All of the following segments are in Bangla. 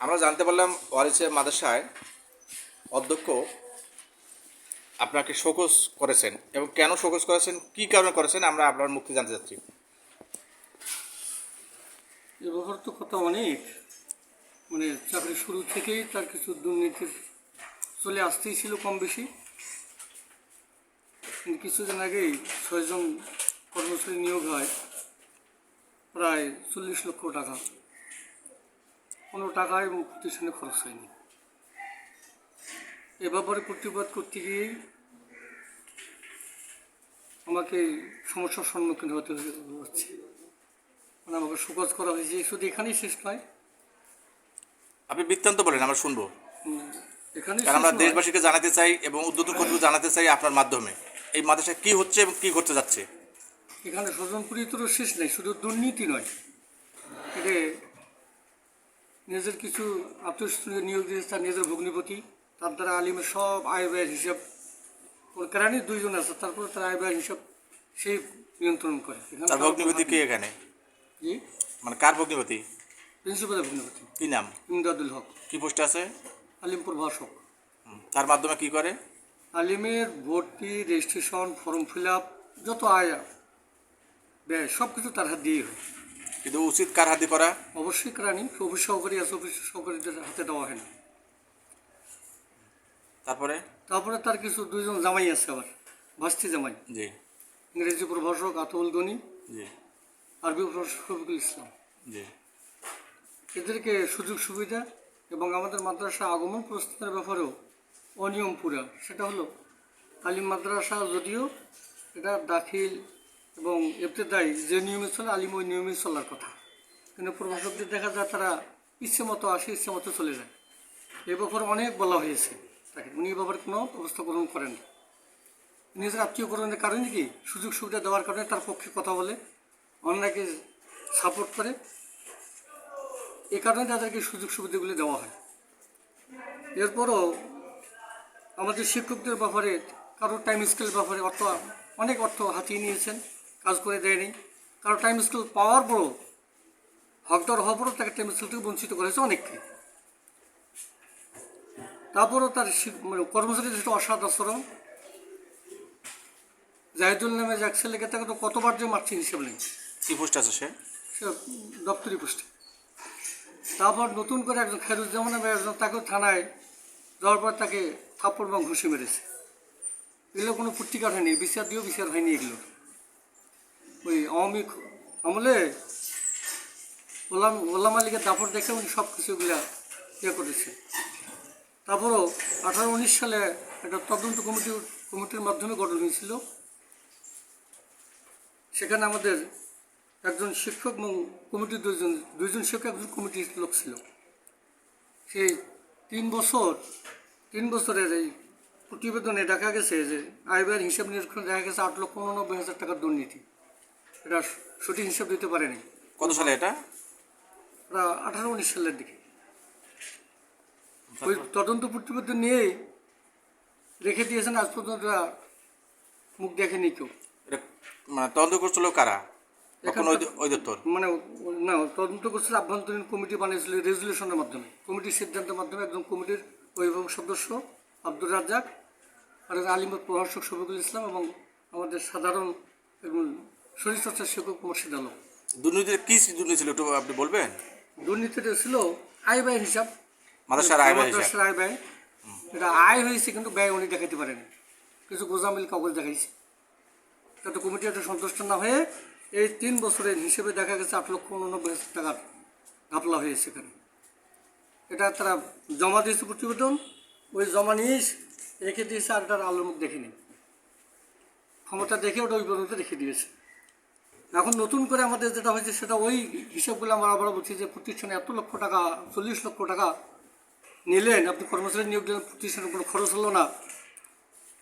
আমরা জানতে পারলাম ওয়ারিসে মাদ্রাসায় অধ্যক্ষ আপনাকে শোকস করেছেন এবং কেন শোকস করেছেন, কি কারণে করেছেন, আমরা আপনার মুক্তি জানতে চাচ্ছি। ব্যাপারে তো কথা অনেক। মানে চাকরি শুরু থেকেই তার কিছু দুর্নীতির চলে আসতেই ছিল কম বেশি। কিছুদিন আগেই ছয়জন কর্মচারী নিয়োগ হয়, প্রায় চল্লিশ লক্ষ টাকা। কোনো টাকাই প্রতিষ্ঠানে খরচ হয়নি। এ ব্যাপারে প্রতিবাদ করতে গিয়ে আমাকে সমস্যার সম্মুখীন হতে হচ্ছে। মানে আমাকে সুকাজ করা হয়েছে। শুধু এখানেই শেষ নয়। আপনি বৃত্তান্ত বলেন আমরা শুনব। শেষ আমরা দেশবাসীকে জানাতে চাই এবং উদ্যোতন কর্তৃপক্ষ জানাতে চাই আপনার মাধ্যমে। এই মাদ্রাসায় কি হচ্ছে এবং কি ঘটতে যাচ্ছে? এখানে স্বজনপুরি তো শেষ নেই শুধু দুর্নীতি নয়। এটা নিজের কিছু আত্মীয় নিয়োগ দিয়েছে তার নিজের ভগ্নিপতি তার দ্বারা আলিমের সব আয় ব্যয়ের হিসাব কেরানি দুইজন আছে তারপরে তার আয় ব্যয়ের হিসাব সেই নিয়ন্ত্রণ করে। তার ভগ্নিপতি কে এখানে? জি? মানে কার ভগ্নিপতি? প্রিন্সিপালের ভগ্নিপতি। কি নাম? ইমদাদুল হক। কি পোস্টে আছে? আলিমপুর ভাষক। হুম, তার মাধ্যমে কি করে? আলিমের ভর্তি রেজিস্ট্রেশন ফর্ম ফিল আপ যত আয় ব্যয় সব কিছু তার হাত দিয়েই হয়। কিন্তু উচিত কার হাতে করা? অবশ্যই কেরানি অফিস সহকারী আছে অফিস সহকারীদের হাতে দেওয়া হয় না। তারপরে? তারপরে তার কিছু দুইজন জামাই আছে আবার ভাস্তি জামাই। জি। ইংরেজি প্রভাষক আতউল গনি। জি। আরবি প্রভাষক শফিকুল ইসলাম। জি। এদেরকে সুযোগ সুবিধা এবং আমাদের মাদ্রাসা আগমন প্রস্তুতের ব্যাপারেও অনিয়ম পুরা। সেটা হলো আলিম মাদ্রাসা যদিও এটা দাখিল এবং এফতেদায়ী যে নিয়মে চলে, আলিম ওই নিয়মে চলার কথা। কিন্তু প্রভাষকদের দেখা যায় তারা ইচ্ছে মতো আসে, ইচ্ছে মতো চলে যায়। এ ব্যাপারে অনেক বলা হয়েছে তাকে। উনি ব্যাপারে কোনো ব্যবস্থা গ্রহণ করেন। নিজের আত্মীয়করণের কারণে কি? সুযোগ সুবিধা দেওয়ার কারণে তার পক্ষে কথা বলে, অন্যকে সাপোর্ট করে। এ কারণে তাদেরকে সুযোগ সুবিধাগুলি দেওয়া হয়। এরপরও আমাদের শিক্ষকদের ব্যাপারে কারোর টাইম স্কেল ব্যাপারে অর্থ, অনেক অর্থ হাতিয়ে নিয়েছেন। কাজ করে দেয়নি। কারণ টাইম স্কেল পাওয়ার পরও হকদার হওয়ার পরও তাকে টাইম স্কেল থেকে বঞ্চিত করেছে অনেককে। তারপরও তার মানে কর্মচারীদের সাথে অসৎ আচরণ। জাহিদুল নামে এক ছেলেকে তাকে তো কতবার যে মারছে হিসেব নেই। কি পোস্ট আছে সে? দপ্তরি পোস্টে। তারপর নতুন করে একজন খেরুজ্জামান নামে একজন তাকেও থানায় যাওয়ার পর তাকে থাপ্পড় এবং ঘুষি মেরেছে। এগুলো কোনো পত্রিকার হয়নি বিচার দিয়েও বিচার হয়নি এগুলো ওই আওয়ামী আমলে ওলাম ওলাম আলীকে দেখে উনি সব কিছু এগুলা ইয়ে করেছে তারপরও আঠারো উনিশ সালে একটা তদন্ত কমিটি, কমিটির মাধ্যমে গঠন হয়েছিল। সেখানে আমাদের একজন শিক্ষক এবং কমিটির দুইজন দুইজন শিক্ষক, একজন কমিটির লোক ছিল। সেই তিন বছর, তিন বছরের এই প্রতিবেদনে দেখা গেছে যে আয় ব্যয়ের হিসাব নিরীক্ষণ দেখা গেছে আট লক্ষ উননব্বই হাজার টাকার দুর্নীতি। এটা সঠিক হিসাব দিতে পারেনি। কত সালে এটা? ওরা আঠারো উনিশ সালের দিকে। ওই তদন্ত প্রতিবেদন নিয়েই রেখে দিয়েছেন আজ পর্যন্ত মুখ দেখেনি কেউ। মানে তদন্ত করছিল কারা? মানে না তদন্ত করছিল আভ্যন্তরীণ কমিটি বানিয়েছিল রেজুলেশনের মাধ্যমে। কমিটির সিদ্ধান্তের মাধ্যমে একজন কমিটির অভিভাবক সদস্য আব্দুর রাজ্জাক আর একজন প্রভাষক শফিকুল ইসলাম এবং আমাদের সাধারণ একজন শরীরচর্চা শিক্ষক মোর্শিদ আলম। দুর্নীতির কি দুর্নীতি ছিল একটু আপনি বলবেন? দুর্নীতিটা ছিল আয় ব্যয় হিসাব। মাদ্রাসার আয় ব্যয় মাদ্রাসার আয় ব্যয়। এটা আয় হয়েছে কিন্তু ব্যয় উনি দেখাতে পারেনি। কিছু গোজামিল কাগজ দেখাইছে। যাতে কমিটি একটা সন্তুষ্ট না হয়ে এই তিন বছরের হিসেবে দেখা গেছে আট লক্ষ উননব্বই হাজার টাকার ঘাপলা হয়েছে এখানে। এটা তারা জমা দিয়েছে প্রতিবেদন। ওই জমা নিয়ে রেখে দিয়েছে আর তার আলোর মুখ দেখেনি। ক্ষমতা দেখে ওটা ওই পর্যন্ত রেখে দিয়েছে। এখন নতুন করে আমাদের যেটা হয়েছে সেটা ওই হিসাবগুলো আমরা আবার বলছি যে প্রতিষ্ঠানে এত লক্ষ টাকা চল্লিশ লক্ষ টাকা নিলেন আপনি কর্মচারী নিয়োগ দিলেন প্রতিষ্ঠানের কোনো খরচ হলো না।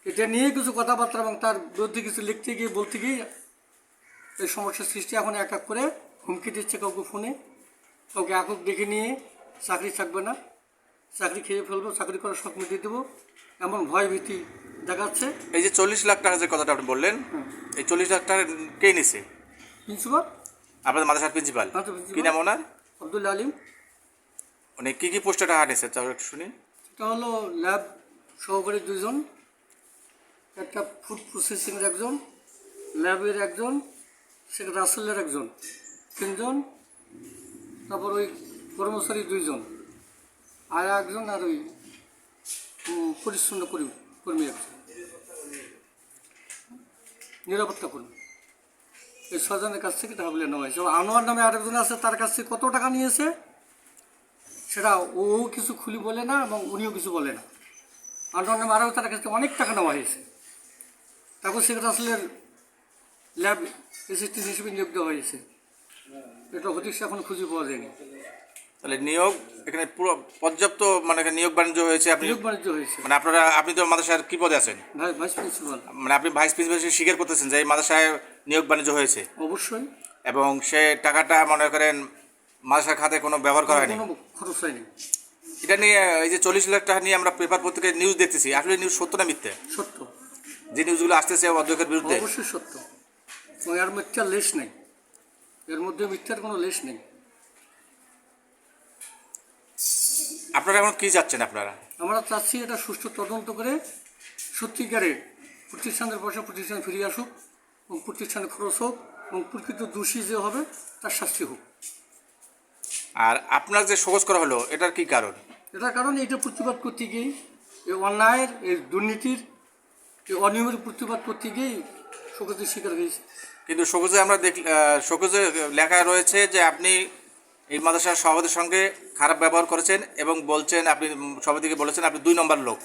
এটা নিয়ে কিছু কথাবার্তা এবং তার বিরুদ্ধে কিছু লিখতে গিয়ে বলতে গিয়ে এই সমস্যার সৃষ্টি এখন এক এক করে হুমকি দিচ্ছে কাউকে ফোনে কাউকে একক ডেকে নিয়ে চাকরি থাকবে না। চাকরি খেয়ে ফেলব চাকরি করার স্বপ্ন দিয়ে দেবো এমন ভয় ভীতি দেখাচ্ছে। এই যে চল্লিশ লাখ টাকা যে কথাটা আপনি বললেন এই চল্লিশ লাখ টাকা কে নিছে? প্রিন্সিপাল আপনাদের মাদ্রাসার প্রিন্সিপাল কি নাম ওনার? আব্দুল আলিম। মানে কি কি পোস্টে টাকা নিয়েছে তাও একটু শুনি। এটা হলো ল্যাব সহকারী দুইজন একটা ফুড প্রসেসিংয়ের একজন ল্যাবের একজন সেটা রাসেলের একজন তিনজন তারপর ওই কর্মচারী দুইজন আর একজন আর ওই পরিচ্ছন্ন কর্মী কর্মী একজন। নিরাপত্তা কর্মী। এই ছজনের কাছ থেকে টাকা নেওয়া হয়েছে। আনোয়ার নামে আরেকজন আছে, তার কাছ থেকে কত টাকা নিয়েছে? সেটা ও কিছু খুলি বলে না এবং উনিও কিছু বলে না। আনোয়ার নামে আরও তার কাছ থেকে অনেক টাকা নেওয়া হয়েছে। তারপর সেখানে আসলে ল্যাব অ্যাসিস্ট্যান্ট হিসেবে নিয়োগ দেওয়া হয়েছে। এটা হতিক এখন খুঁজে পাওয়া যায়নি। তাহলে নিয়োগ এখানে পুরো পর্যাপ্ত মানে এখানে নিয়োগ বাণিজ্য হয়েছে আপনি নিয়োগ বাণিজ্য হয়েছে। মানে আপনারা আপনি তো মাদ্রাসার কি পদে আছেন? ভাই ভাইস প্রিন্সিপাল মানে আপনি ভাইস প্রিন্সিপাল হিসেবে স্বীকার করতেছেন যে এই মাদ্রাসায় নিয়োগ বাণিজ্য হয়েছে। অবশ্যই। এবং সে টাকাটা মনে করেন মাদ্রাসার খাতে কোনো ব্যবহার করা হয়নি। কোনো খরচ হয়নি। এটা নিয়ে এই যে চল্লিশ লাখ টাকা নিয়ে আমরা পেপার পত্রিকায় নিউজ দেখতেছি আসলে নিউজ সত্য না মিথ্যে? সত্য। যে নিউজগুলো আসতেছে অধ্যক্ষের বিরুদ্ধে? অবশ্যই সত্য। এর মিথ্যার লেশ নেই। এর মধ্যে মিথ্যার কোনো লেশ নেই। আপনারা এখন কি যাচ্ছেন আপনারা? আমরা চাচ্ছি এটা সুষ্ঠু তদন্ত করে সত্যিকারের প্রতিষ্ঠানের পয়সা প্রতিষ্ঠান ফিরিয়ে আসুক এবং প্রতিষ্ঠানে খরচ হোক এবং প্রকৃত দোষী যে হবে তার শাস্তি হোক। আর আপনার যে সহজ করা হলো এটার কি কারণ? এটার কারণ এটা প্রতিবাদ করতে গিয়েই এই অন্যায়ের এই দুর্নীতির এই অনিয়মের প্রতিবাদ করতে গিয়েই শোকতের শিকার হয়েছে। কিন্তু সবুজে আমরা দেখ সবুজে লেখা রয়েছে যে আপনি এই মাদ্রাসার সভাপতির সঙ্গে খারাপ ব্যবহার করেছেন এবং বলছেন, আপনি সভাপতিকে বলেছেন, আপনি দুই নম্বর লোক।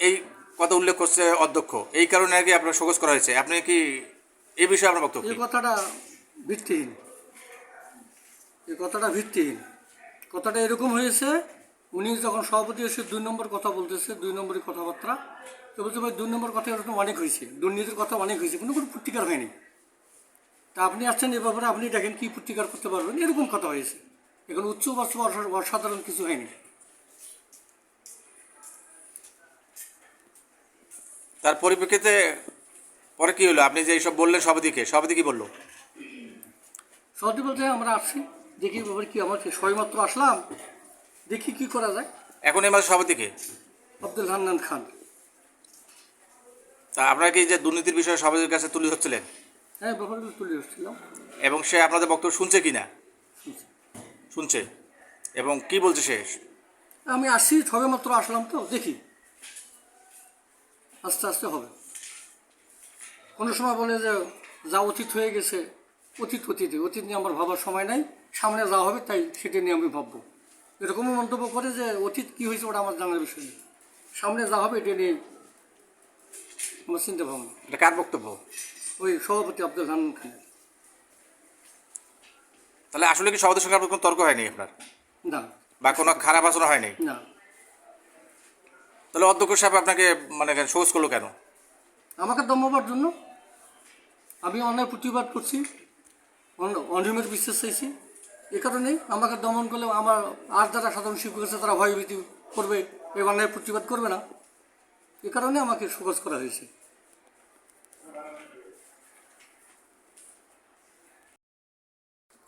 এই কথা উল্লেখ করছে অধ্যক্ষ। এই কারণে আর কি আপনার সহজ করা হয়েছে। আপনি কি এই বিষয়ে আপনার বক্তব্য এই কথাটা ভিত্তিহীন। এই কথাটা ভিত্তিহীন। কথাটা এরকম হয়েছে, উনি যখন সভাপতি এসে দুই নম্বর কথা বলতেছে, দুই নম্বরের কথাবার্তা, তো বলছে, ভাই, দুই নম্বর কথা এরকম অনেক হয়েছে। দুর্নীতির কথা অনেক হয়েছে। কোনো কোনো প্রতিকার হয়নি। তা আপনি আসছেন এ ব্যাপারে আপনি দেখেন কি প্রতিকার করতে পারবেন। এরকম কথা হয়েছে। এখন উচ্চ বর্ষ অসাধারণ কিছু হয়নি। তার পরিপ্রেক্ষিতে পরে কি হলো? আপনি যে এইসব বললেন সভাপতিকে সভাপতি কি বলল? সভাপতি বলতে আমরা আসছি দেখি ব্যাপারে কি আমার সবেমাত্র আসলাম দেখি কি করা যায়। এখন এই মাসে সভাপতিকে আব্দুল হান্নান খান। তা আপনারা কি যে দুর্নীতির বিষয়ে সভাপতির কাছে তুলে ধরছিলেন? হ্যাঁ ব্যাপারগুলো তুলে এসেছিলাম এবং সে আপনাদের বক্তব্য শুনছে কি না শুনছে। এবং কি বলছে সে? আমি আসছি সবে মাত্র আসলাম তো দেখি। আস্তে আস্তে হবে। কোনো সময় বলে যে যা অতীত হয়ে গেছে অতীত অতীতে। অতীত নিয়ে আমার ভাবার সময় নাই সামনে যা হবে তাই সেটা নিয়ে আমি ভাববো। এরকমও মন্তব্য করে যে অতীত কী হয়েছে ওটা আমার জানার বিষয় নেই। সামনে যা হবে এটা নিয়ে আমার চিন্তা ভাবনা এটা কার বক্তব্য? ওই সভাপতি আব্দুল হান্নান খানের তাহলে আসলে কি সভাপতির সঙ্গে আপনার কোনো তর্ক হয়নি আপনার? না। বা কোনো খারাপ আচরণ হয়নি? না। তাহলে অধ্যক্ষ সাহেব আপনাকে মানে সহজ করল কেন? আমাকে দমাবার জন্য। আমি অনেক প্রতিবাদ করছি অন- অনিয়মের বিশ্বাস চাইছি। এ কারণেই আমাকে দমন করলে আমার আর যারা সাধারণ শিক্ষক আছে তারা ভয়ভীতি করবে এই অন্যায় প্রতিবাদ করবে না। এ কারণে আমাকে সুকাজ করা হয়েছে।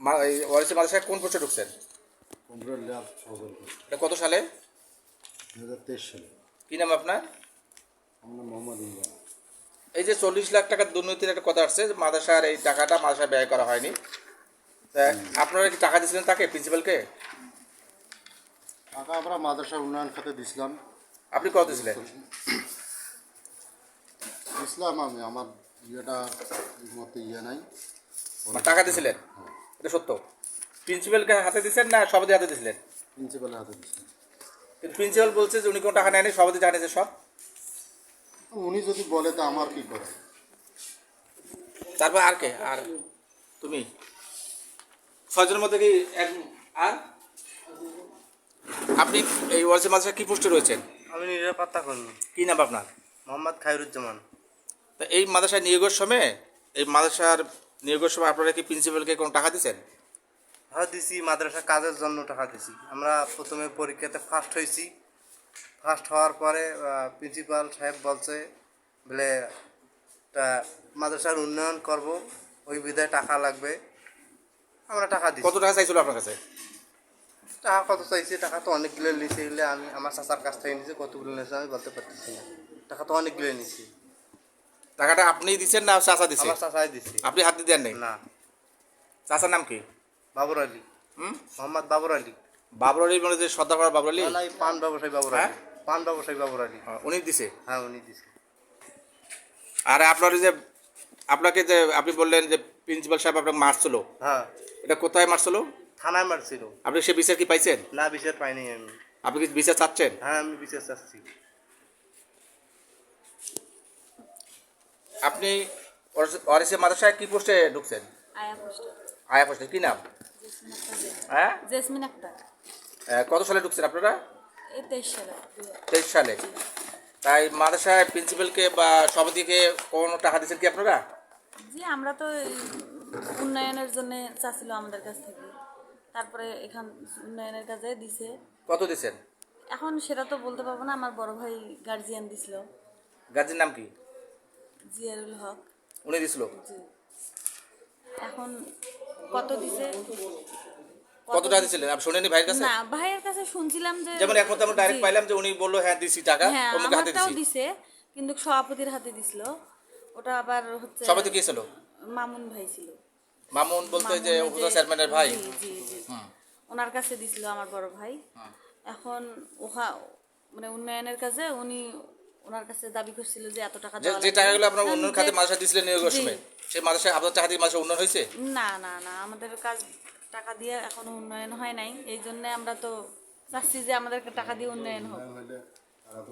ওয়ারিসে মাদ্রাসায় কোন পোস্টে ঢুকছেন? এটা কত সালে? সালে। কি নাম আপনার? আমরা মোহাম্মদ এই যে চল্লিশ লাখ টাকার দুর্নীতির একটা কথা আসছে মাদ্রাসার এই টাকাটা মাদ্রাসায় ব্যয় করা হয়নি। আপনারা কি টাকা দিয়েছিলেন তাকে প্রিন্সিপালকে? টাকা আমরা মাদ্রাসার উন্নয়ন খাতে দিছিলাম। আপনি কত দিয়েছিলেন দিছিলাম আমি আমার ইয়েটা মতে ইয়ে নাই। টাকা দিয়েছিলেন এটা সত্য? প্রিন্সিপালকে হাতে দিয়েছেন না সভাপতি হাতে দিয়েছিলেন প্রিন্সিপালের হাতে দিছিলাম কিন্তু প্রিন্সিপাল বলছে যে উনি কোনো টাকা নেয়নি সভাপতি টাকা নিয়েছে সব। উনি যদি বলে তো আমার কি করে? তারপর আর কে? আর তুমি? ছয়জনের মধ্যে কি এক আর? আপনি এই ওয়ার্সে মাদ্রাসা কি পোস্টে রয়েছেন? আমি নিরাপত্তা কর্মী। কি নাম আপনার? মোহাম্মদ খায়রুজ্জামান। তা এই মাদ্রাসায় নিয়োগের সময় এই মাদ্রাসার নিয়োগের সময় আপনারা কি প্রিন্সিপালকে কোনো টাকা দিচ্ছেন হ্যাঁ দিছি। মাদ্রাসা কাজের জন্য টাকা দিছি। আমরা প্রথমে পরীক্ষাতে ফার্স্ট হয়েছি। ফার্স্ট হওয়ার পরে প্রিন্সিপাল সাহেব বলছে বলে তা মাদ্রাসার উন্নয়ন করব ওই বিধায় টাকা লাগবে। আমরা টাকা দিই কত টাকা চাইছিল আপনার কাছে? টাকা কত চাইছে? টাকা তো অনেকগুলো নিয়েছে এগুলো আমি আমার চাচার কাছ থেকে নিয়েছি কতগুলো নিয়েছে আমি বলতে পারতেছি না। টাকা তো অনেকগুলো নিয়েছি টাকাটা আপনি দিচ্ছেন না চাচা দিচ্ছে আমার চাচাই দিছে। আপনি হাতে দেন নাই? না। চাচার নাম কি? বাবর আলী। হুম? মোহাম্মদ বাবর আলী। বাবর আলী মানে যে সর্দারপাড়া বাবর আলী? না, পান ব্যবসায়ী বাবর হ্যাঁ? আলী পান ব্যবসায়ী বাবর আলী। হ্যাঁ, উনি দিছে? হ্যাঁ উনি দিছে। আর আপনার যে আপনাকে যে আপনি বললেন যে প্রিন্সিপাল সাহেব আপনাকে মারছিল। হ্যাঁ। এটা কোথায় মারছিল? থানায় মারছিল। আপনি সে বিচার কি পাইছেন? না বিচার পাইনি আমি। আপনি কি বিচার চাচ্ছেন? হ্যাঁ আমি বিচার চাচ্ছি। আপনি অরিসে মাদ্রাসায় কি পোস্টে ঢুকছেন? আয়া পোস্ট। কি নাম? জেসমিন আক্তার। হ্যাঁ? জেসমিন আক্তার। কত সালে ঢুকছেন আপনারা? তেইশ সালে। তাই মাদ্রাসায় প্রিন্সিপালকে বা সমিতিকে কোনো টাকা দিচ্ছেন কি আপনারা? জি আমরা তো উন্নয়নের জন্য চাচ্ছিল আমাদের কাছ থেকে। তারপরে এখান উন্নয়নের কাজে দিছে। কত দিছেন এখন সেটা তো বলতে পারব না আমার বড় ভাই গার্জিয়ান দিছিল। গার্জির নাম কি? জিয়ারুল হক। উনি দিছিল? জি। এখন কত দিছে? কত টাকা দিচ্ছিলেন আপনি শুনেনি ভাইয়ের কাছে? না ভাইয়ের কাছে শুনছিলাম যে যেমন আমরা ডাইরেক্ট পাইলাম যে উনি বলল হ্যাঁ দিছি টাকা। হ্যাঁ অমুক হাতে দিছি। দিছে কিন্তু সভাপতির হাতে দিছিল। ওটা আবার হচ্ছে সমিতি কি ছিল? মামুন ভাই ছিল। মামুন বলতে যে উপজেলা চেয়ারম্যানের ভাই? জি জি ওনার কাছে দিছিল আমার বড় ভাই। এখন ওহা মানে উন্নয়নের কাজে উনি ওনার কাছে দাবি করছিল যে এত টাকা যে দেওয়া যে টাকাগুলো আপনার আমি উন্নয়ন যে- খাতে মাদ্রাসা দিয়েছিলেন নিয়োগের। সময় সেই মাদ্রাসায় আপনার টাকা দিয়ে মাদ্রাসা উন্নয়ন হয়েছে? না না না আমাদের কাজ টাকা দিয়ে এখনও উন্নয়ন হয় নাই। এই জন্য আমরা তো চাচ্ছি যে আমাদের টাকা দিয়ে উন্নয়ন হোক।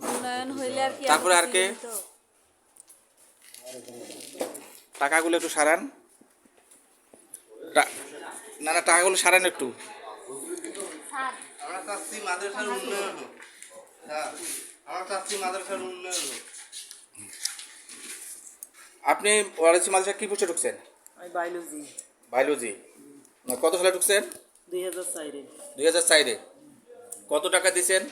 উন্নয়ন হইলে আর কি তারপরে আর কে? টাকাগুলো একটু সারান। না না টাকাগুলো সারান একটু। আমরা চাচ্ছি মাদ্রাসার উন্নয়ন হোক। হ্যাঁ। আমরা চাচ্ছি মাদ্রাসার উন্নয়ন আপনি ওয়ারেসি মাদ্রাসা কি পোস্টে ঢুকছেন? আমি বায়োলজি। বায়োলজি। কত সালে ঢুকছেন? দুই হাজার চারে। দুই হাজার চারে। কত টাকা দিয়েছেন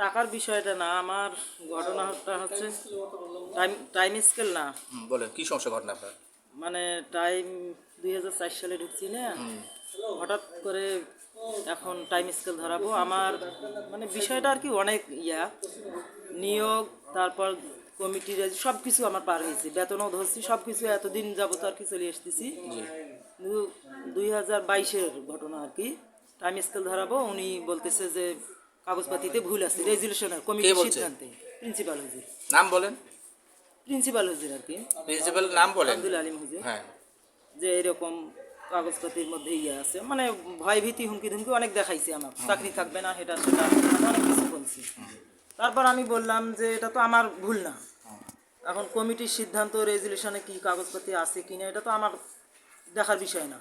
টাকার বিষয়টা না আমার ঘটনাটা হচ্ছে টাইম টাইম স্কেল না। বলেন কি সমস্যা ঘটনা আপনার? মানে টাইম দুই হাজার চার সালে ঢুকছি না। হঠাৎ করে এখন টাইম স্কেল ধরাবো। আমার মানে বিষয়টা আর কি অনেক ইয়া। নিয়োগ তারপর কমিটির সব কিছু আমার পার হয়েছে। বেতনও ধরছি সব কিছু এতদিন যাবত আর কি চলে কিন্তু দুই হাজার বাইশের ঘটনা আর কি। টাইম স্কেল ধরাবো উনি বলতেছে যে কাগজপাতিতে ভুল আছে রেজুলেশনের কমিটির সিদ্ধান্তে। প্রিন্সিপাল হুজির। নাম বলেন? প্রিন্সিপাল হুজির আর কি। প্রিন্সিপাল নাম বলেন? আব্দুল আলিম হুজির। হ্যাঁ। যে এরকম কাগজপাতির মধ্যে ইয়ে আছে। মানে ভয় ভীতি হুমকি ধুমকি অনেক দেখাইছে আমার। চাকরি থাকবে না এটা সেটা অনেক কিছু বলছি। তারপর আমি বললাম যে এটা তো আমার ভুল না। এখন কমিটির সিদ্ধান্ত রেজুলেশনে কি কাগজপাতি আছে কি না এটা তো আমার দেখার বিষয় না।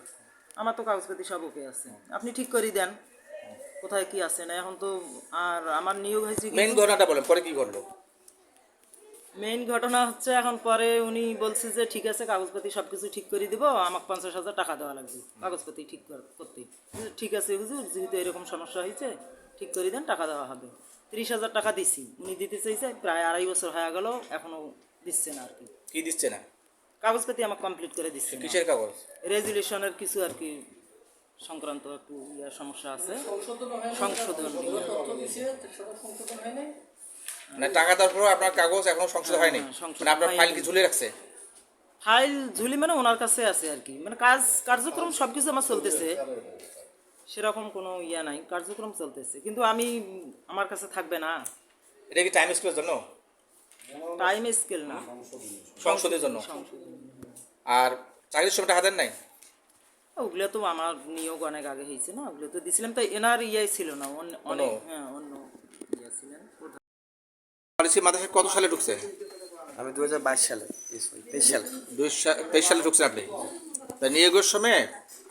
আমার তো কাগজপাতি সব ওকে আছে। আপনি ঠিক করে দেন। কোথায় কি আছে না এখন তো আর আমার নিয়োগ হয়েছে কিন্তু- ঘটনাটা বলেন পরে কি করল মেইন ঘটনা হচ্ছে এখন পরে উনি বলছে যে ঠিক আছে কাগজপাতি সব কিছু ঠিক করে দিব আমাকে পঞ্চাশ হাজার টাকা দেওয়া লাগবে। কাগজপাতি ঠিক কর- করতে। ঠিক আছে হুজুর যেহেতু এরকম সমস্যা হয়েছে ঠিক করে দেন টাকা দেওয়া হবে। তিরিশ হাজার টাকা দিছি উনি দিতে চাইছে প্রায় আড়াই বছর হয়ে গেল এখনও দিচ্ছে না আর কি। কি দিচ্ছে না? কাগজপাতি আমাকে কমপ্লিট করে দিচ্ছে কিসের কাগজ? রেজুলেশনের কিছু আর কি সংক্রান্ত একটু সমস্যা আছে। সংশোধন না টাকা দেওয়ার আপনার কাগজ এখনও সংশোধন হয়নি? হ্যাঁ, মানে আপনার ফাইল কি ঝুলে রাখছে? ফাইল ঝুলি মানে ওনার কাছে আছে আর কি। মানে কাজ কার্যক্রম সব কিছু আমার চলতেছে। সেরকম কোনো ইয়া নাই কার্যক্রম চলতেছে। কিন্তু আমি আমার কাছে থাকবে না। এটা কি টাইম স্কেলের জন্য? টাইম স্কেল না। সংসদের জন্য। আর চাকরির সময় টাকা দেন নাই? ওগুলো তো আমার নিয়োগ অনেক আগে হয়েছে না। ওগুলো তো দিছিলাম তাই এনার ইয়ে ছিল না অন্য- অনেক হ্যাঁ অন্য ইয়ে ছিলেন। পলিসি কত সালে ঢুকছে? আমি দু হাজার বাইশ সালে তেইশ সালে তেইশ সালে। ঢুকছেন আপনি? তা নিয়োগের সময়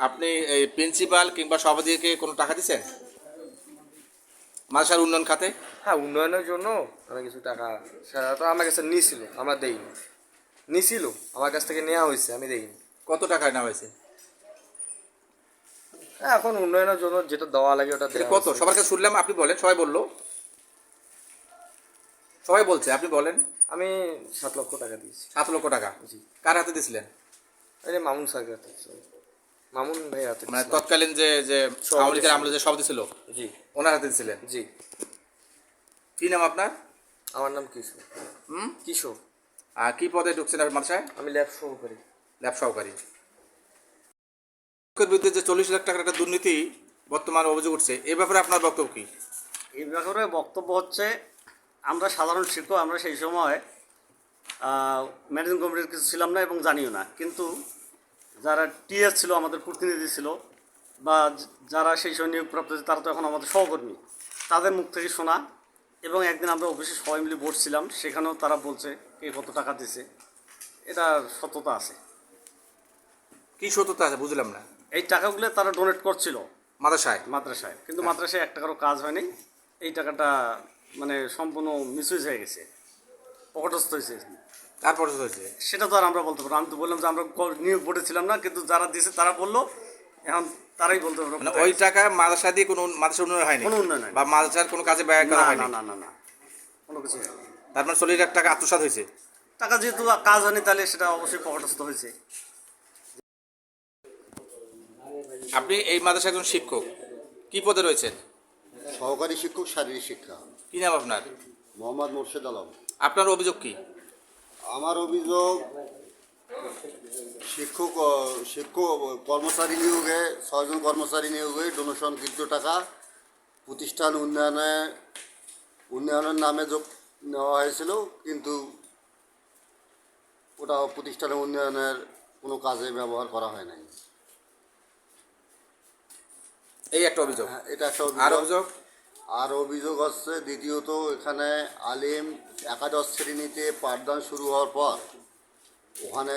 আপনি এই প্রিন্সিপাল কিংবা সভাপতিকে কোনো টাকা দিচ্ছেন? মাদ্রাসার উন্নয়ন খাতে? হ্যাঁ উন্নয়নের জন্য অনেক কিছু টাকা সেটা তো আমার কাছে নিয়েছিল আমরা দেইনি নিছিল আমার কাছ থেকে নেওয়া হয়েছে আমি দেইনি কত টাকা নেওয়া হয়েছে? হ্যাঁ, এখন উন্নয়নের জন্য যেটা দেওয়া লাগে ওটা কত। সবার কাছে শুনলাম আপনি বলেন সবাই বলল। সবাই বলছে আপনি বলেন। আমি সাত লক্ষ টাকা দিয়েছি। সাত লক্ষ টাকা? জি। কার হাতে দিয়েছিলেন? যে মামুন স্যার কাছে মামুন ভাই হাতে মানে তৎকালীন যে যে আওয়ামী লীগের আমলে যে সভাপতি ছিল জি। ওনার হাতে দিয়েছিলেন? জি। কি নাম আপনার? আমার নাম কিশোর। হুম? কিশোর। আর কি পদে ঢুকছেন আপনার মাদ্রাসায়? আমি ল্যাব সহকারী। ল্যাব সহকারী। বিরুদ্ধে যে চল্লিশ লাখ টাকার একটা দুর্নীতি বর্তমানে অভিযোগ উঠছে এ ব্যাপারে আপনার বক্তব্য কি? এই ব্যাপারে বক্তব্য হচ্ছে আমরা সাধারণ শিক্ষক আমরা সেই সময় ম্যানেজিং কমিটির কিছু ছিলাম না এবং জানিও না। কিন্তু যারা টিএস ছিল আমাদের প্রতিনিধি ছিল বা যারা সেই সময় নিয়োগপ্রাপ্ত তারা তো এখন আমাদের সহকর্মী। তাদের মুখ থেকে শোনা এবং একদিন আমরা অফিসে সবাই মিলে বসছিলাম সেখানেও তারা বলছে কে কত টাকা দিছে। এটা সত্যতা আছে। কি সত্যতা আছে বুঝলাম না। এই টাকাগুলো তারা ডোনেট করছিল। মাদ্রাসায়? মাদ্রাসায়। কিন্তু মাদ্রাসায় এক টাকারও কাজ হয়নি। এই টাকাটা মানে সম্পূর্ণ মিসইউজ হয়ে গেছে। পকটস্থ হয়েছে তারপর হয়েছে? সেটা তো আর আমরা বলতে পারব আমি তো বললাম যে আমরা নিয়োগ বোর্ডে ছিলাম না কিন্তু যারা দিয়েছে তারা বলল এখন তারাই বলতে পারব। মানে ওই টাকা মাদ্রাসা দিয়ে কোনো মাদ্রাসা উন্নয়ন হয়নি? কোনো উন্নয়ন। বা মাদ্রাসার কোনো কাজে ব্যয় করা হয়নি? না না না না। কোনো কিছু তার মানে চল্লিশ লাখ টাকা আত্মসাৎ হয়েছে? টাকা যেহেতু কাজ হয়নি তাহলে সেটা অবশ্যই পকটস্থ হয়েছে। আপনি এই মাদ্রাসায় একজন শিক্ষক। কি পদে রয়েছেন? সহকারী শিক্ষক শারীরিক শিক্ষা। কি নাম আপনার? মোহাম্মদ মোর্শেদ আলম। আপনার অভিযোগ কি? আমার অভিযোগ শিক্ষক শিক্ষক কর্মচারী নিয়োগে ছয়জন কর্মচারী নিয়োগে ডোনেশন কিন্তু টাকা প্রতিষ্ঠান উন্নয়নে উন্নয়নের নামে যোগ নেওয়া হয়েছিল কিন্তু ওটা প্রতিষ্ঠানের উন্নয়নের কোনো কাজে ব্যবহার করা হয় নাই। এই একটা অভিযোগ। হ্যাঁ, এটা একটা আর অভিযোগ? আর অভিযোগ হচ্ছে দ্বিতীয়ত এখানে আলিম একাদশ শ্রেণীতে পাঠদান শুরু হওয়ার পর ওখানে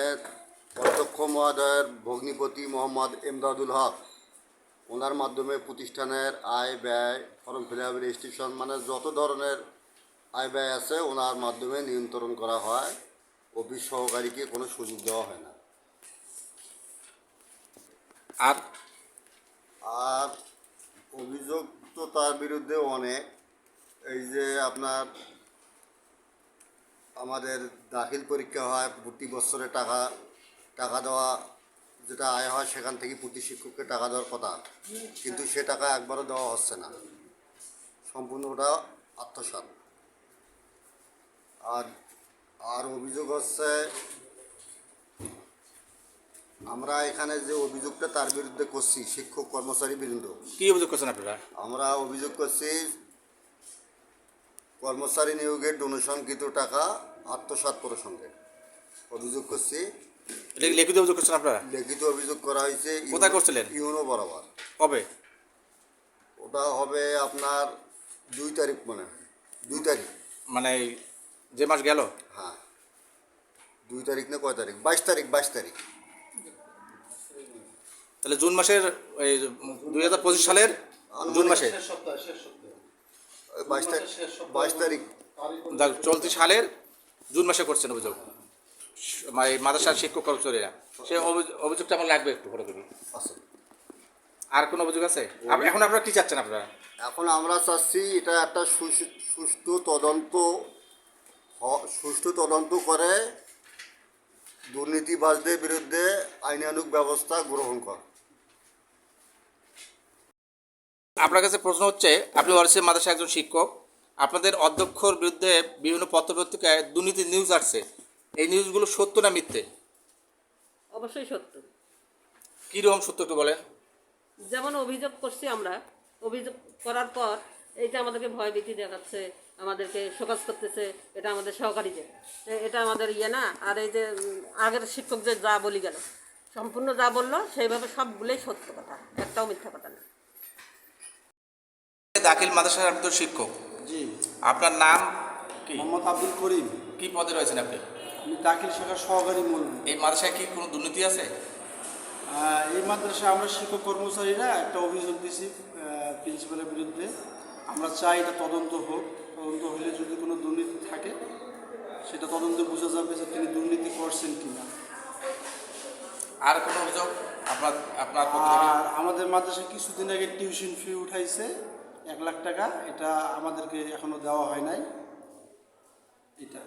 অধ্যক্ষ মহোদয়ের ভগ্নিপতি মোহাম্মদ এমদাদুল হক ওনার মাধ্যমে প্রতিষ্ঠানের আয় ব্যয় ফর্ম ফিল আপ রেজিস্ট্রেশন মানে যত ধরনের আয় ব্যয় আছে ওনার মাধ্যমে নিয়ন্ত্রণ করা হয় অফিস সহকারীকে কোনো সুযোগ দেওয়া হয় না। আর? আর অভিযোগ তো তার বিরুদ্ধে অনেক। এই যে আপনার আমাদের দাখিল পরীক্ষা হয়, প্রতি বছরে টাকা টাকা দেওয়া যেটা আয় হয়, সেখান থেকে প্রতি শিক্ষককে টাকা দেওয়ার কথা। কিন্তু সে টাকা একবারও দেওয়া হচ্ছে না। সম্পূর্ণ ওটা আত্মসাৎ। আর আর অভিযোগ হচ্ছে আমরা এখানে যে অভিযোগটা তার বিরুদ্ধে করছি শিক্ষক কর্মচারী বৃন্দ। কি অভিযোগ করছেন আপনারা? আমরা অভিযোগ করছি কর্মচারী নিয়োগের ডোনেশন কিছু টাকা আত্মসাৎ প্রসঙ্গে অভিযোগ করছি। লিখিত অভিযোগ করছেন আপনারা? লিখিত অভিযোগ করা হয়েছে কোথায় করছিলেন? ইউনো বরাবর। কবে? ওটা হবে আপনার দুই তারিখ মানে দুই তারিখ। মানে যে মাস গেল? হ্যাঁ। দুই তারিখ না কয় তারিখ? বাইশ তারিখ বাইশ তারিখ। তাহলে জুন মাসের এই দুই হাজার পঁচিশ সালের জুন মাসে। বাইশ তারিখ বাইশ তারিখ। চলতি সালের জুন মাসে করছেন অভিযোগ। মাদ্রাসার শিক্ষক কর্মচারীরা। সে অভিযোগ- অভিযোগটা আমার লাগবে একটু ফটো করি আর কোনো অভিযোগ আছে? এখন আপনারা কি চাচ্ছেন আপনারা? এখন আমরা চাচ্ছি এটা একটা সুষ্ঠু তদন্ত সুষ্ঠু তদন্ত করে দুর্নীতিবাজদের বিরুদ্ধে আইনানুগ ব্যবস্থা গ্রহণ কর। আপনার কাছে প্রশ্ন হচ্ছে আপনি ওয়ারসি মাদ্রাসা একজন শিক্ষক। আপনাদের অধ্যক্ষর বিরুদ্ধে বিভিন্ন পত্রপত্রিকায় দুর্নীতি নিউজ আসছে। এই নিউজগুলো সত্য না মিথ্যে? অবশ্যই সত্য। কীরকম সত্য একটু বলেন? যেমন অভিযোগ করছি আমরা অভিযোগ করার পর এইটা আমাদেরকে ভয় ভীতি দেখাচ্ছে আমাদেরকে শোকাজ করতেছে এটা আমাদের সহকারীদের। এটা আমাদের ইয়ে না আর এই যে আগের শিক্ষক যে যা বলি গেল সম্পূর্ণ যা বলল সেইভাবে সবগুলোই সত্য কথা একটাও মিথ্যা কথা না। দাখিল মাদ্রাসার আপনি তো শিক্ষক। জি। আপনার নাম কি? মোহাম্মদ আব্দুল করিম। কি পদে রয়েছেন আপনি? আমি দাখিল শাখার সহকারী মৌলভী এই মাদ্রাসায় কি কোনো দুর্নীতি আছে? এই মাদ্রাসায় আমরা শিক্ষক কর্মচারীরা একটা অভিযোগ দিছি প্রিন্সিপালের বিরুদ্ধে। আমরা চাই এটা তদন্ত হোক। তদন্ত হলে যদি কোনো দুর্নীতি থাকে সেটা তদন্তে বোঝা যাবে যে তিনি দুর্নীতি করছেন কিনা। আর কোনো অভিযোগ আপনার আপনার আর আমাদের মাদ্রাসায় কিছুদিন আগে টিউশন ফি উঠাইছে। এক লাখ টাকা এটা আমাদেরকে এখনও দেওয়া হয় নাই। এটা।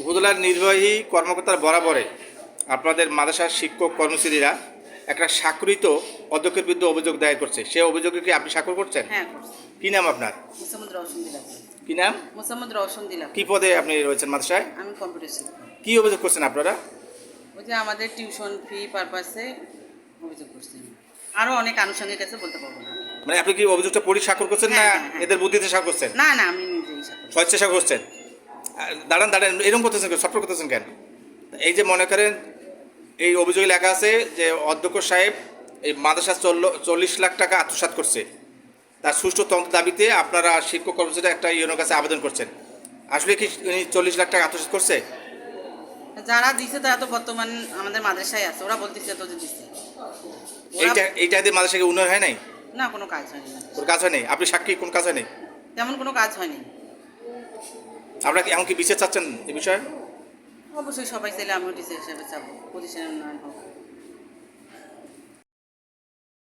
উপজেলার নির্বাহী কর্মকর্তার বরাবরে আপনাদের মাদ্রাসার শিক্ষক কর্মচারীরা একটা স্বাক্ষরিত অধ্যক্ষের বিরুদ্ধে অভিযোগ দায়ের করছে। সে অভিযোগে কি আপনি স্বাক্ষর করছেন? হ্যাঁ কি নাম আপনার? কি নাম? মোসাম্মদ রওশন দিলাম। কি পদে আপনি রয়েছেন মাদ্রাসায়? আমি কম্পিউটার কি অভিযোগ করছেন আপনারা? ওই যে আমাদের টিউশন ফি পারপাসে অভিযোগ করছি আরও অনেক আনুষঙ্গিক আছে বলতে পারব না। মানে আপনি কি অভিযোগটা পড়ি স্বাক্ষর করছেন না হ্যাঁ, হ্যাঁ, হ্যাঁ। এদের বুদ্ধিতে স্বাক্ষর করছেন? না না আমি নিজেই সাথে স্বেচ্ছা করছেন? আর দাঁড়ান দাঁড়ান এরকম করতেছেন কেন? সটফট করতেছেন কেন? এই যে মনে করেন এই অভিযোগে লেখা আছে যে অধ্যক্ষ সাহেব এই মাদ্রাসা চল্ল- চল্লিশ লাখ টাকা আত্মসাৎ করছে। তার সুষ্ঠু তন্ত্র দাবিতে আপনারা শিক্ষক কর্মচারী একটা ইউনোর কাছে আবেদন করছেন। আসলে কি উনি চল্লিশ লাখ টাকা আত্মসাৎ করছে? যারা দিছে তারা তো বর্তমান আমাদের মাদ্রাসায় আছে ওরা বলতেছে তো যে দিছে। ওরা- এইটা এইটা দিয়ে মাদ্রাসাকে উন্নয়ন হয় নাই? না কোনো কাজ হয়নি। ওর কাজ হয় নাই আপনি সাক্ষী কোন কাজ হয় নাই তেমন কোনো কাজ হয়নি। আপনারা কি এমনকি বিচার চাচ্ছেন এই বিষয়ে? অবশ্যই সবাই চাইলে আমিও টিচার হিসেবে চাবো প্রতিষ্ঠানের উন্নয়ন হোক।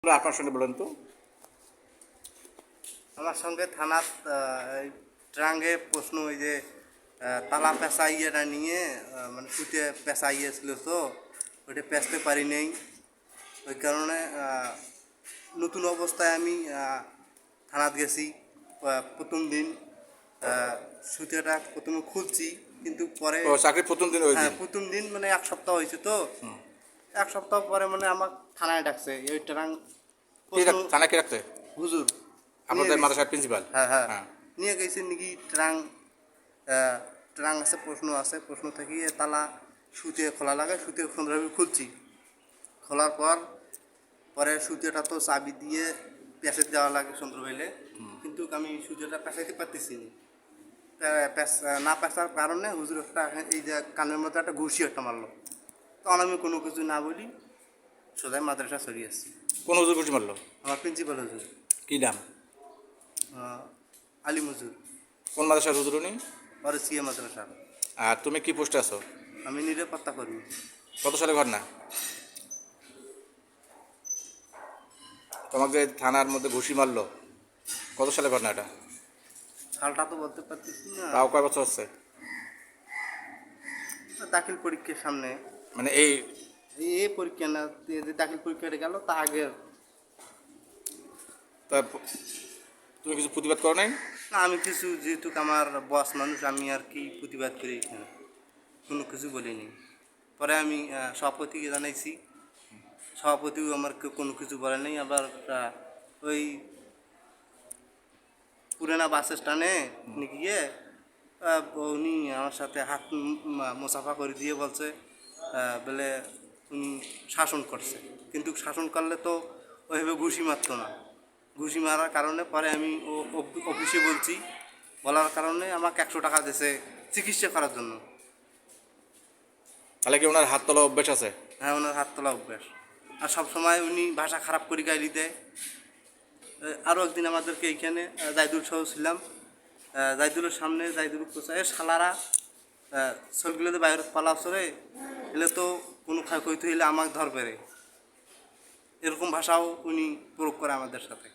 আপনার সঙ্গে বলেন তো। আমার সঙ্গে থানার এই ট্রাঙ্গে প্রশ্ন ওই যে তালা পেঁচা ইয়েটা নিয়ে মানে সুতে পেঁচা ইয়েছিল তো ওইটা পেঁচতে পারি নেই। ওই কারণে আহ, নতুন অবস্থায় আমি থানাত গেছি। প্রথম দিন সুতেটা প্রথমে খুলছি কিন্তু পরে চাকরি প্রথম দিন হ্যাঁ প্রথম দিন মানে এক সপ্তাহ হয়েছে তো। এক সপ্তাহ পরে মানে আমার থানায় ডাকছে ওই ট্রাং কি রাখ- থানা কি রাখতে হুজুর। আপনাদের মাদ্রাসার প্রিন্সিপাল? হ্যাঁ হ্যাঁ। হ্যাঁ। নিয়ে গেছে নাকি ট্রাং ট্রাং আছে প্রশ্ন আছে প্রশ্ন থেকে তালা সুতে খোলা লাগে সুতে সুন্দরভাবে খুলছি। খোলার পর পরে সুতেটা তো চাবি দিয়ে পেঁচে দেওয়া লাগে সুন্দর হইলে কিন্তু আমি সুতেটা পেঁচাইতে পারতেছি না। না পেঁচার কারণে হুজুর একটা এই যে কানের মধ্যে একটা ঘুষি একটা মারলো। তখন আমি কোনো কিছু না বলি সোজাই মাদ্রাসা সরিয়ে আসছি। কোন হুজুর ঘুষি মারলো? আমার প্রিন্সিপাল হুজুর। কী নাম? আহ, আলী মজুর কোন মাদ্রাসার হুজুর উনি? আর সিএ মাদ্রাসা আর তুমি কি পোস্টে আছো? আমি নিরাপত্তা কর্মী। কত সালে ঘটনা তোমাকে থানার মধ্যে ঘুষি মারলো। কত সালে ঘটনা এটা? সালটা তো বলতে পারতেছি না। তাও কয় বছর হচ্ছে দাখিল পরীক্ষার সামনে। মানে এই এই পরীক্ষা না যে- দাখিল পরীক্ষাটা গেল তা আগে তা তুমি কিছু প্রতিবাদ করো নাই? না আমি কিছু যেহেতু আমার বস মানুষ আমি আর কি প্রতিবাদ করি কোনো কিছু বলিনি। পরে আমি সভাপতিকে জানাইছি। সভাপতিও আমার কেউ কোনো কিছু বলে নাই আবার ওই পুরানা বাস স্ট্যান্ডে গিয়ে উনি আমার সাথে হাত মোসাফা করে দিয়ে বলছে বলে উনি শাসন করছে। কিন্তু শাসন করলে তো ওইভাবে ঘুষি মারতো না। ঘুষি মারার কারণে পরে আমি ও অফি- অফিসে বলছি বলার কারণে আমাকে একশো টাকা দিয়েছে চিকিৎসা করার জন্য। তাহলে কি ওনার হাত তোলা অভ্যেস আছে? হ্যাঁ ওনার হাত তোলা অভ্যাস। আর সবসময় উনি ভাষা খারাপ করে গাইলি দেয়। আরও একদিন আমাদেরকে এইখানে জাইদুল সহ ছিলাম। জাইদুলের সামনে জাইদুল এ সালারা সলগুলোতে বাইরে পালা সরে এলে তো কোনো ক্ষয়ক্ষতি হইলে আমাকে ধরবে রে। এরকম ভাষাও উনি প্রয়োগ করে আমাদের সাথে।